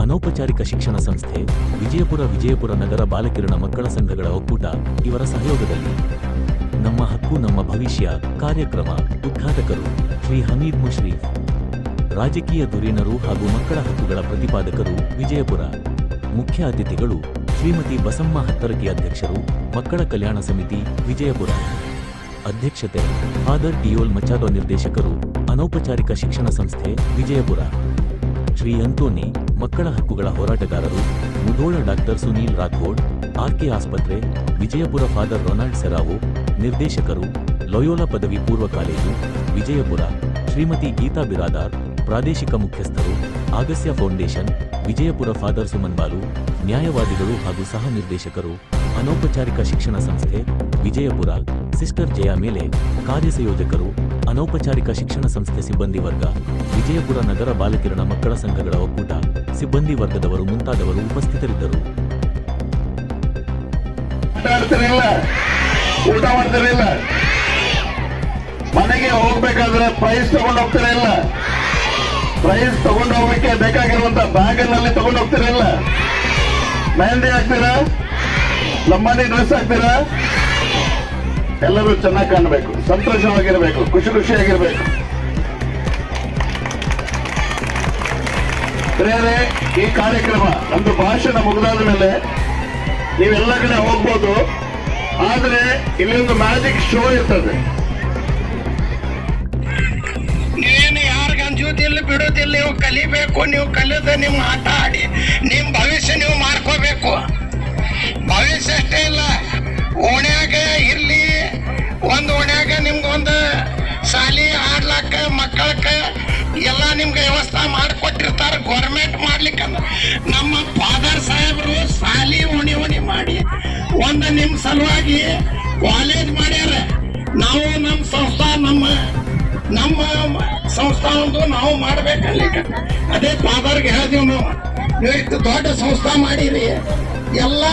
ಅನೌಪಚಾರಿಕ ಶಿಕ್ಷಣ ಸಂಸ್ಥೆ ವಿಜಯಪುರ ವಿಜಯಪುರ ನಗರ ಬಾಲಕಿರಣ ಮಕ್ಕಳ ಸಂಘಗಳ ಒಕ್ಕೂಟ ಇವರ ಸಹಯೋಗದಲ್ಲಿ. ನಮ್ಮ ಹಕ್ಕು, ನಮ್ಮ ಭವಿಷ್ಯ ಕಾರ್ಯಕ್ರಮ ಉದ್ಘಾಟಕರು ಶ್ರೀ ಹಮೀದ್ ಮುಶ್ರೀಫ್ ರಾಜಕೀಯ ಧುರೀಣರು ಹಾಗೂ ಮಕ್ಕಳ ಹಕ್ಕುಗಳ ಪ್ರತಿಪಾದಕರು ವಿಜಯಪುರ. ಮುಖ್ಯ ಅತಿಥಿಗಳು ಶ್ರೀಮತಿ ಬಸಮ್ಮ ಹತ್ತರಕಿ ಅಧ್ಯಕ್ಷರು ಮಕ್ಕಳ ಕಲ್ಯಾಣ ಸಮಿತಿ ವಿಜಯಪುರ. ಅಧ್ಯಕ್ಷತೆ ಫಾದರ್ ಡಿಯೋಲ್ ಮಚಾದೋ ನಿರ್ದೇಶಕರು ಅನೌಪಚಾರಿಕ ಶಿಕ್ಷಣ ಸಂಸ್ಥೆ ವಿಜಯಪುರ. ಶ್ರೀ ಅಂತೋನಿ ಮಕ್ಕಳ ಹಕ್ಕುಗಳ ಹೋರಾಟಗಾರರು, ಮುಧೋಳ ಡಾಕ್ಟರ್ ಸುನೀಲ್ ರಾಥೋಡ್, ಆರ್ಕೆ ಆಸ್ಪತ್ರೆ, ವಿಜಯಪುರ ಫಾದರ್ ರೊನಾಲ್ಡ್ ಸೆರಾವೋ, ನಿರ್ದೇಶಕರು, ಲೊಯೋಲಾ ಪದವಿ ಪೂರ್ವ ಕಾಲೇಜು, ವಿಜಯಪುರ, ಶ್ರೀಮತಿ ಗೀತಾ ಬಿರಾದಾರ್, ಪ್ರಾದೇಶಿಕ ಮುಖ್ಯಸ್ಥರು, ಆಗಸ್ಯ ಫೌಂಡೇಶನ್, ವಿಜಯಪುರ ಫಾದರ್ ಸುಮನ್ ಬಾಲು, ನ್ಯಾಯವಾದಿಗಳು ಹಾಗೂ ಸಹ ನಿರ್ದೇಶಕರು, ಅನೌಪಚಾರಿಕ ಶಿಕ್ಷಣ ಸಂಸ್ಥೆ, ವಿಜಯಪುರ, ಸಿಸ್ಟರ್ ಜಯ ಮೇಲೆ ಕಾರ್ಯಸಂಯೋಜಕರು ಅನೌಪಚಾರಿಕ ಶಿಕ್ಷಣ ಸಂಸ್ಥೆ ಸಿಬ್ಬಂದಿ ವರ್ಗ, ವಿಜಯಪುರ ನಗರ ಬಾಲಕಿರಣ ಮಕ್ಕಳ ಸಂಘಗಳ ಒಕ್ಕೂಟ, ಸಿಬ್ಬಂದಿ ವರ್ಗದವರು ಮುಂತಾದವರು ಉಪಸ್ಥಿತರಿದ್ದರು. ಊಟ ಮಾಡ್ತಿರಲಿಲ್ಲ. ಮನೆಗೆ ಹೋಗ್ಬೇಕಾದ್ರೆ ಪ್ರೈಸ್ ತಗೊಂಡು ಹೋಗ್ತಿರಲಿಲ್ಲ. ಪ್ರೈಸ್ ತಗೊಂಡು ಹೋಗ್ಲಿಕ್ಕೆ ಬೇಕಾಗಿರುವಂತ ಬ್ಯಾಗ್ನಲ್ಲಿ ತಗೊಂಡು ಹೋಗ್ತಿರಲಿಲ್ಲ. ಮೆಹಂದಿ ಹಾಕ್ತೀರಾ? ಲಂಬಾಣಿ ಡ್ರೆಸ್ ಹಾಕ್ತೀರಾ? ಎಲ್ಲರೂ ಚೆನ್ನಾಗಿ ಕಾಣಬೇಕು. ಸಂತೋಷವಾಗಿರಬೇಕು. ಖುಷಿ ಖುಷಿಯಾಗಿರಬೇಕು. ಬೇರೆ ಈ ಕಾರ್ಯಕ್ರಮ ನಮ್ದು ಭಾಷಣ ಮುಗಿದಾದ ಮೇಲೆ ನೀವೆಲ್ಲ ಕಡೆ ಹೋಗ್ಬೋದು. ಆದ್ರೆ ಇಲ್ಲಿ ಒಂದು ಮ್ಯಾಜಿಕ್ ಶೋ ಇರ್ತದೆ. ನೀನು ಯಾರಿಗ ಅಂಜುದಿಲ್ಲ ಬಿಡೋದಿಲ್ಲ ನೀವು ಕಲಿಬೇಕು, ನೀವು ಕಲಿತ ನಿಮ್ಮ ಆಟ ಆಡಿ, ನಿಮ್ಮ ಭವಿಷ್ಯ ನೀವು ಮಾಡ್ಕೋಬೇಕು. ಮಾಡ್ಲಿಕ್ಕೆ ನಮ್ಮ ಫಾದರ್ ಸಾಹೇಬರು ಸಾಲಿ ಓಣಿ ಓಣಿ ಮಾಡಿ ಒಂದ್ ನಿಮ್ಮ ಸಲುವಾಗಿ ಕಾಲೇಜ್ ಮಾಡ್ಯಾರ. ನಾವು ನಮ್ಮ ಸಂಸ್ಥಾ ನಮ್ಮ ನಮ್ಮ ಸಂಸ್ಥಾ ಒಂದು ನಾವು ಮಾಡ್ಬೇಕಲ್ಲಿ ಅದೇ ಫಾದರ್ಗೆ ಹೇಳಿದೀವಿ ನಾವು ಇಷ್ಟು ದೊಡ್ಡ ಸಂಸ್ಥಾ ಮಾಡಿರಿ. ಎಲ್ಲ